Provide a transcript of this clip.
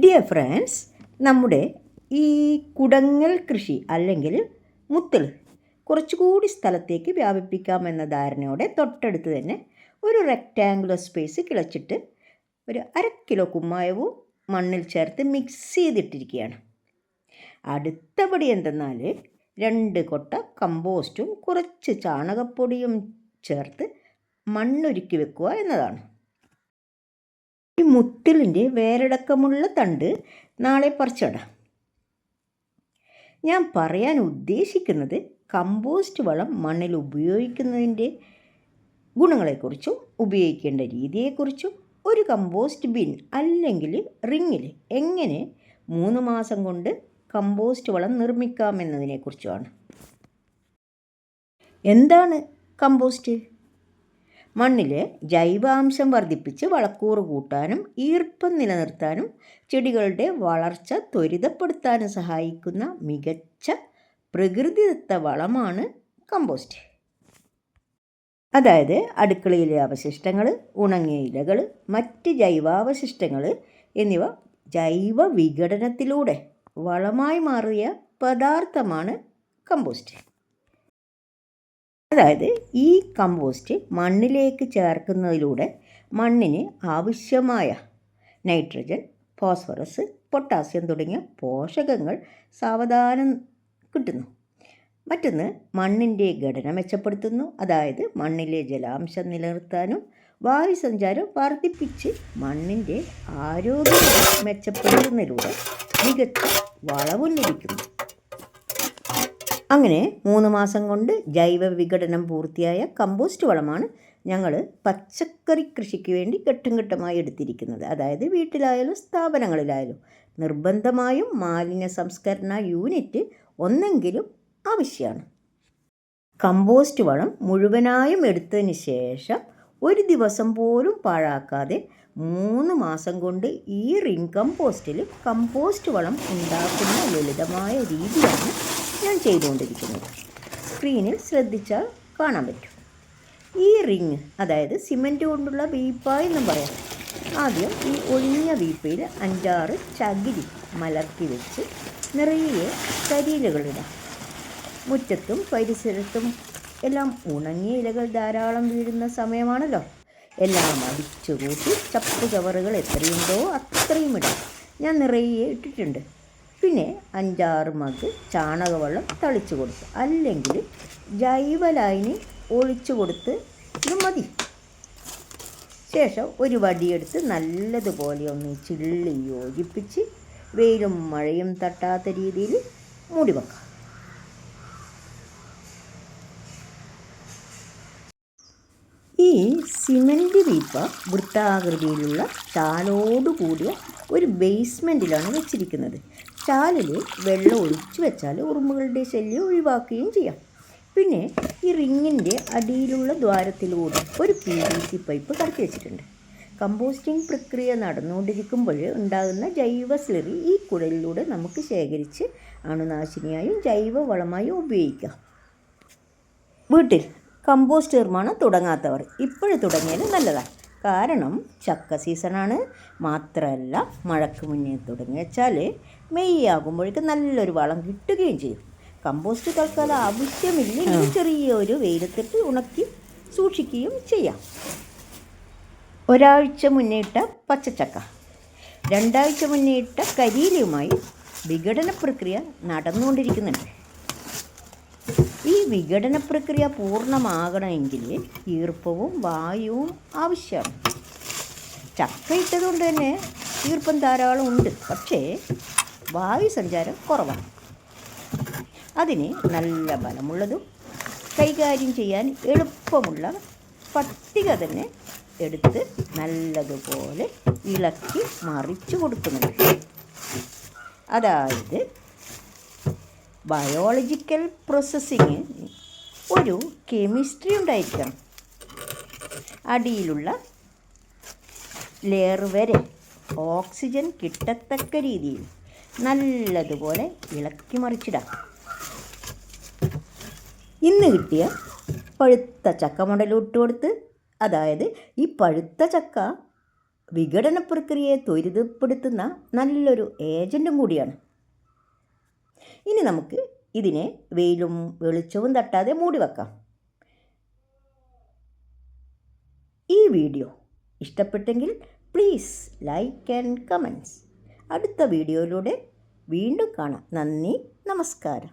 Dear friends നമ്മുടെ ഈ കുടങ്ങൽ കൃഷി അല്ലെങ്കിൽ മുത്തൽ കുറച്ചുകൂടി സ്ഥലത്തേക്ക് വ്യാപിപ്പിക്കാമെന്ന ധാരണയോടെ തൊട്ടടുത്ത് തന്നെ ഒരു റെക്റ്റാങ്കുലർ സ്പേസ് കിളച്ചിട്ട് ഒരു അര കിലോ കുമ്മായവും മണ്ണിൽ ചേർത്ത് മിക്സ് ചെയ്തിട്ടിരിക്കുകയാണ്. അടുത്തപടി എന്തെന്നാൽ രണ്ട് കൊട്ട കമ്പോസ്റ്റും കുറച്ച് ചാണകപ്പൊടിയും ചേർത്ത് മണ്ണൊരുക്കി വെക്കുക എന്നതാണ്. ഈ മുത്തിലിന്റെ വേരടക്കമുള്ള തണ്ട് നാളെ പറിച്ചിടാം. ഞാൻ പറയാൻ ഉദ്ദേശിക്കുന്നത് കമ്പോസ്റ്റ് വളം മണ്ണിൽ ഉപയോഗിക്കുന്നതിന്റെ ഗുണങ്ങളെക്കുറിച്ചും ഉപയോഗിക്കേണ്ട രീതിയെക്കുറിച്ചും ഒരു കമ്പോസ്റ്റ് ബിൻ അല്ലെങ്കിൽ റിങ്ങിൽ എങ്ങനെ മൂന്ന് മാസം കൊണ്ട് കമ്പോസ്റ്റ് വളം നിർമ്മിക്കാമെന്നതിനെക്കുറിച്ചുമാണ്. എന്താണ് കമ്പോസ്റ്റ്? മണ്ണിലെ ജൈവാംശം വർദ്ധിപ്പിച്ച് വളക്കൂറ് കൂട്ടാനും ഈർപ്പം നിലനിർത്താനും ചെടികളുടെ വളർച്ച ത്വരിതപ്പെടുത്താനും സഹായിക്കുന്ന മികച്ച പ്രകൃതിദത്ത വളമാണ് കമ്പോസ്റ്റ്. അതായത് അടുക്കളയിലെ അവശിഷ്ടങ്ങൾ ഉണങ്ങിയ ഇലകൾ മറ്റ് ജൈവാവശിഷ്ടങ്ങൾ എന്നിവ ജൈവ വിഘടനത്തിലൂടെ വളമായി മാറിയ പദാർത്ഥമാണ് കമ്പോസ്റ്റ്. അതായത് ഈ കമ്പോസ്റ്റ് മണ്ണിലേക്ക് ചേർക്കുന്നതിലൂടെ മണ്ണിന് ആവശ്യമായ നൈട്രജൻ ഫോസ്ഫറസ് പൊട്ടാസ്യം തുടങ്ങിയ പോഷകങ്ങൾ സാവധാനം കിട്ടുന്നു. മറ്റൊന്ന് മണ്ണിന്റെ ഘടന മെച്ചപ്പെടുത്തുന്നു. അതായത് മണ്ണിലെ ജലാംശം നിലനിർത്താനും വായുസഞ്ചാരം വർദ്ധിപ്പിച്ച് മണ്ണിന്റെ ആരോഗ്യം മെച്ചപ്പെടുത്തുന്നതിലൂടെ മികച്ച വളവും ലഭിക്കുന്നു അങ്ങനെ മൂന്ന് മാസം കൊണ്ട് ജൈവ വിഘടനം പൂർത്തിയായ കമ്പോസ്റ്റ് വളമാണ് ഞങ്ങൾ പച്ചക്കറി കൃഷിക്ക് വേണ്ടി ഘട്ടം ഘട്ടമായി എടുത്തിരിക്കുന്നത്. അതായത് വീട്ടിലായാലും സ്ഥാപനങ്ങളിലായാലും നിർബന്ധമായും മാലിന്യ സംസ്കരണ യൂണിറ്റ് ഒന്നെങ്കിലും ആവശ്യമാണ്. കമ്പോസ്റ്റ് വളം മുഴുവനായും എടുത്തതിന് ശേഷം ഒരു ദിവസം പോലും പാഴാക്കാതെ മൂന്ന് മാസം കൊണ്ട് ഈ റിംഗ് കമ്പോസ്റ്റിൽ കമ്പോസ്റ്റ് വളം ഉണ്ടാക്കുന്ന ലളിതമായ രീതിയാണ് ഞാൻ ചെയ്തുകൊണ്ടിരിക്കുന്നത്. സ്ക്രീനിൽ ശ്രദ്ധിച്ചാൽ കാണാൻ പറ്റും. ഈ റിങ് അതായത് സിമന്റ് കൊണ്ടുള്ള വീപ്പ എന്നും പറയാം. ആദ്യം ഈ ഒഴിഞ്ഞ വീപ്പയിൽ അഞ്ചാറ് ചകിരി മലർത്തി വെച്ച് നിറയെ കരിയിലകളിടാം മുറ്റത്തും പരിസരത്തും എല്ലാം ഉണങ്ങിയ ഇലകൾ ധാരാളം വീഴുന്ന സമയമാണല്ലോ. എല്ലാം അടിച്ചു കൂട്ടി ചപ്പ് ചവറുകൾ എത്രയുണ്ടോ അത്രയും ഇടാം. ഞാൻ നിറയെ ഇട്ടിട്ടുണ്ട്. പിന്നെ അഞ്ചാറ് മഗ് ചാണകവെള്ളം തളിച്ചു കൊടുത്ത് അല്ലെങ്കിൽ ജൈവ ലൈനി ഒഴിച്ചു കൊടുത്ത് ഇത് മതി. ശേഷം ഒരു വടിയെടുത്ത് നല്ലതുപോലെ ഒന്ന് ചില്ലി യോജിപ്പിച്ച് വെയിലും മഴയും തട്ടാത്ത രീതിയിൽ മൂടി വെക്കാം. ഈ സിമന്റ് വീപ്പ വൃത്താകൃതിയിലുള്ള ചാലോടുകൂടിയ ഒരു ബേസ്മെന്റിലാണ് വെച്ചിരിക്കുന്നത്. ചാലിൽ വെള്ളം ഒഴിച്ചു വെച്ചാൽ ഉറുമ്പുകളുടെ ശല്യം ഒഴിവാക്കുകയും ചെയ്യാം. പിന്നെ ഈ റിങ്ങിന്റെ അടിയിലുള്ള ദ്വാരത്തിലൂടെ ഒരു പി വി സി പൈപ്പ് കടത്തി വെച്ചിട്ടുണ്ട്. കമ്പോസ്റ്റിംഗ് പ്രക്രിയ നടന്നുകൊണ്ടിരിക്കുമ്പോൾ ഉണ്ടാകുന്ന ജൈവ സ്ലറി ഈ കുഴലിലൂടെ നമുക്ക് ശേഖരിച്ച് അണുനാശിനിയായും ജൈവ വളമായും ഉപയോഗിക്കാം. വീട്ടിൽ കമ്പോസ്റ്റ് നിർമ്മാണം തുടങ്ങാത്തവർ ഇപ്പോഴും തുടങ്ങിയാൽ നല്ലതാണ്. കാരണം ചക്ക സീസണാണ്. മാത്രമല്ല മഴക്ക് മുന്നേ തുടങ്ങി വെച്ചാൽ മെയ് ആകുമ്പോഴേക്ക് നല്ലൊരു വളം കിട്ടുകയും ചെയ്യും. കമ്പോസ്റ്റ് തൽക്കാലം ആവശ്യമില്ലെങ്കിൽ ചെറിയൊരു വെയിലത്തിട്ട് ഉണക്കി സൂക്ഷിക്കുകയും ചെയ്യാം. ഒരാഴ്ച മുന്നേ ഇട്ട പച്ചച്ചക്ക. രണ്ടാഴ്ച മുന്നേ ഇട്ട കരിയിലയുമായി വിഘടന പ്രക്രിയ നടന്നുകൊണ്ടിരിക്കുന്നുണ്ട്. ഈ വിഘടന പ്രക്രിയ പൂർണമാകണമെങ്കിൽ ഈർപ്പവും വായുവും ആവശ്യമാണ്. ചക്ക ഇട്ടതുകൊണ്ട് തന്നെ ഈർപ്പം ധാരാളം ഉണ്ട്. പക്ഷേ വായു സഞ്ചാരം കുറവാണ്. അതിന് നല്ല ബലമുള്ളതും കൈകാര്യം ചെയ്യാൻ എളുപ്പമുള്ള പട്ടിക തന്നെ എടുത്ത് നല്ലതുപോലെ ഇളക്കി മറിച്ചു കൊടുക്കുന്നുണ്ട്. അതായത് ബയോളജിക്കൽ പ്രോസസ്സിങ് ഒരു കെമിസ്ട്രി ഉണ്ടായിരിക്കണം. അടിയിലുള്ള ലെയർ വരെ ഓക്സിജൻ കിട്ടത്തക്ക രീതിയിൽ നല്ലതുപോലെ ഇളക്കി മറിച്ചിടാം. ഇന്ന് കിട്ടിയ പഴുത്ത ചക്ക മുടലിട്ട് കൊടുത്ത് അതായത് ഈ പഴുത്ത ചക്ക വിഘടന പ്രക്രിയയെ ത്വരിതപ്പെടുത്തുന്ന നല്ലൊരു ഏജന്റും കൂടിയാണ്. ഇനി നമുക്ക് ഇതിനെ വെയിലും വെളിച്ചവും തട്ടാതെ മൂടി വെക്കാം. ഈ വീഡിയോ ഇഷ്ടപ്പെട്ടെങ്കിൽ പ്ലീസ് ലൈക്ക് ആൻഡ് കമന്റ്സ് അടുത്ത വീഡിയോയിലൂടെ വീണ്ടും കാണാം. നന്ദി നമസ്കാരം.